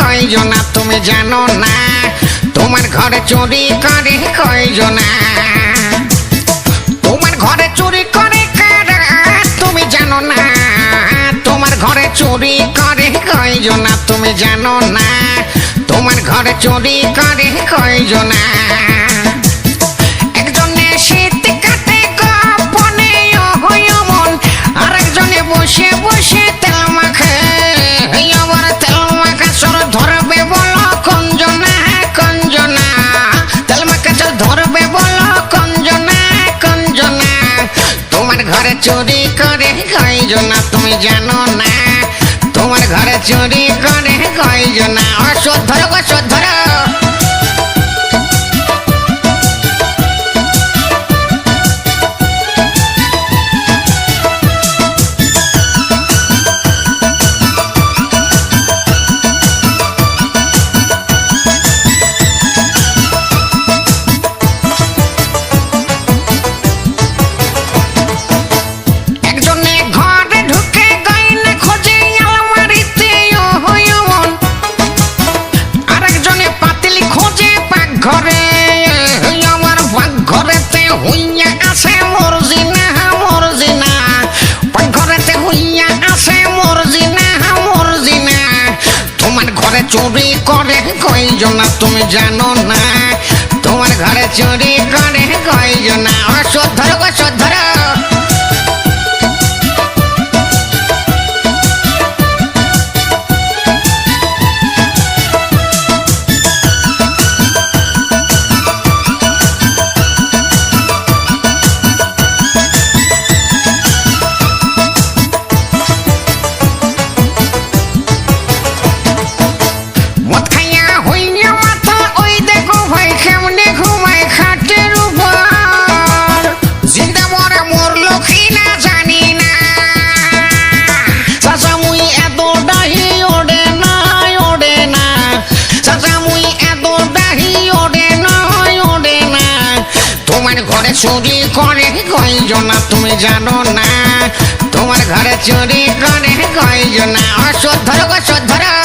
কয়জনা তুমি জানো না? তোমার ঘরে চুরি করে, কয়জনা? তোমার ঘরে চুরি করে কারা? তুমি জানো না? তোমার ঘরে চুরি করে, কয়জনা তুমি জানো না? তোমার ঘরে চুরি করে, কয়জনা? ঘরে চুরি করে কয়জনা তুমি জানো না। তোমার ঘরে চুরি করে কয়জনা অসধ ধরো অসধ ধরো হইয়া আছে মরজিনা মরজিনা পাকঘরেতে হইয়া আছে মরজিনা মরজিনা তোমার ঘরে চুরি করে কয়জনা তুমি জানো না? তোমার ঘরে চুরি করে কইজন অসধ ধরো অসধ চুরি করে কয়জনা তুমি জানো না। তোমার ঘরে চুরি করে কয়জনা অসধ ধরো অসধ ধরো।